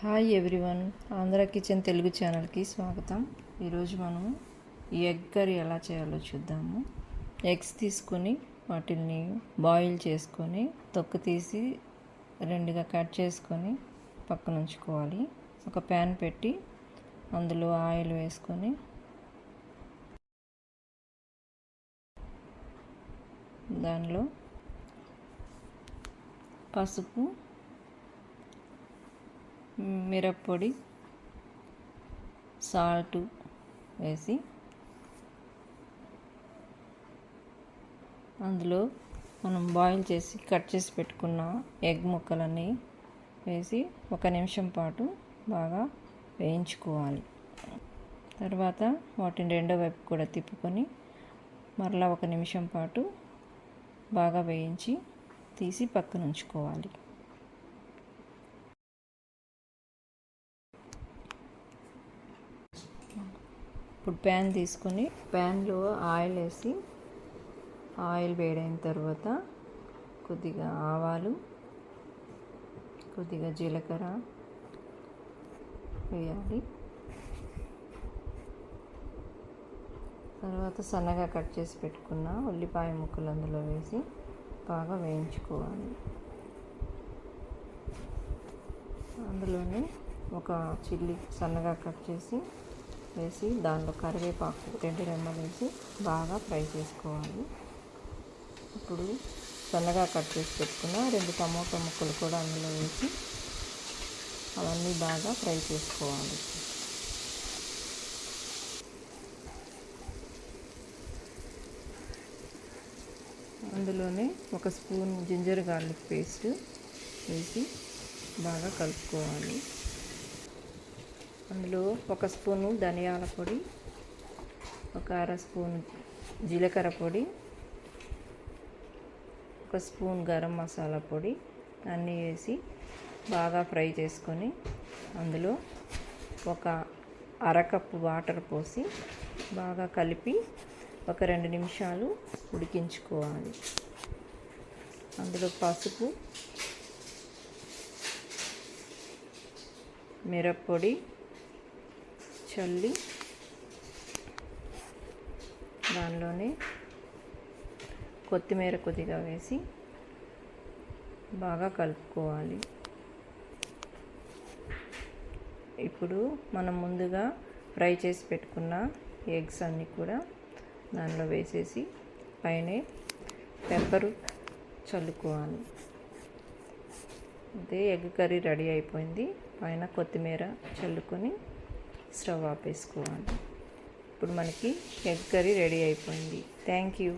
Hi everyone Andhra kitchen Telugu ఛానల్కి స్వాగతం. ఈరోజు మనం ఈ ఎగ్ కర్రీ ఎలా చేయాలో చూద్దాము. ఎగ్స్ తీసుకొని వాటిని బాయిల్ చేసుకొని తొక్కు తీసి రెండుగా కట్ చేసుకొని పక్కన ఉంచుకోవాలి ఒక ప్యాన్ పెట్టి అందులో ఆయిల్ వేసుకొని దానిలో పసుపు మిరప్పొడి సాల్ట్ వేసి అందులో మనం బాయిల్ చేసి కట్ చేసి పెట్టుకున్న ఎగ్ ముక్కలన్నీ వేసి ఒక నిమిషం పాటు బాగా వేయించుకోవాలి. తర్వాత వాటిని రెండో వైపు కూడా తిప్పుకొని మరలా ఒక నిమిషం పాటు బాగా వేయించి తీసి పక్కన ఉంచుకోవాలి ఇప్పుడు ప్యాన్ తీసుకొని ప్యాన్లో ఆయిల్ వేసి ఆయిల్ వేడైన తర్వాత కొద్దిగా ఆవాలు కొద్దిగా జీలకర్ర వేయాలి. తర్వాత సన్నగా కట్ చేసి పెట్టుకున్న ఉల్లిపాయ ముక్కలు అందులో వేసి బాగా వేయించుకోవాలి. అందులోనే ఒక చిల్లీ సన్నగా కట్ చేసి వేసి దానిలో కరివేపాకు రెండు రెమ్మలు వేసి బాగా ఫ్రై చేసుకోవాలి. ఇప్పుడు సన్నగా కట్ చేసి పెట్టుకున్న రెండు టమోటా ముక్కలు కూడా అందులో వేసి అవన్నీ బాగా ఫ్రై చేసుకోవాలి. అందులోనే ఒక స్పూన్ జింజర్ గార్లిక్ పేస్ట్ వేసి బాగా కలుపుకోవాలి. అందులో ఒక స్పూను ధనియాల పొడి ఒక అర స్పూన్ జీలకర్ర పొడి ఒక స్పూన్ గరం మసాలా పొడి అన్నీ వేసి బాగా ఫ్రై చేసుకొని అందులో ఒక అరకప్పు వాటర్ పోసి బాగా కలిపి ఒక రెండు నిమిషాలు ఉడికించుకోవాలి. అందులో పసుపు మిరప్పొడి చల్లి దానిలోనే కొత్తిమీర కొద్దిగా వేసి బాగా కలుపుకోవాలి. ఇప్పుడు మనం ముందుగా ఫ్రై చేసి పెట్టుకున్న ఎగ్స్ అన్నీ కూడా దానిలో వేసేసి పైన పెప్పరు చల్లుకోవాలి. అదే ఎగ్ కర్రీ రెడీ అయిపోయింది. పైన కొత్తిమీర చల్లుకొని స్టవ్ ఆపేసుకోవాలి. ఇప్పుడు మనకి ఎగ్ కర్రీ రెడీ అయిపోయింది. Thank you.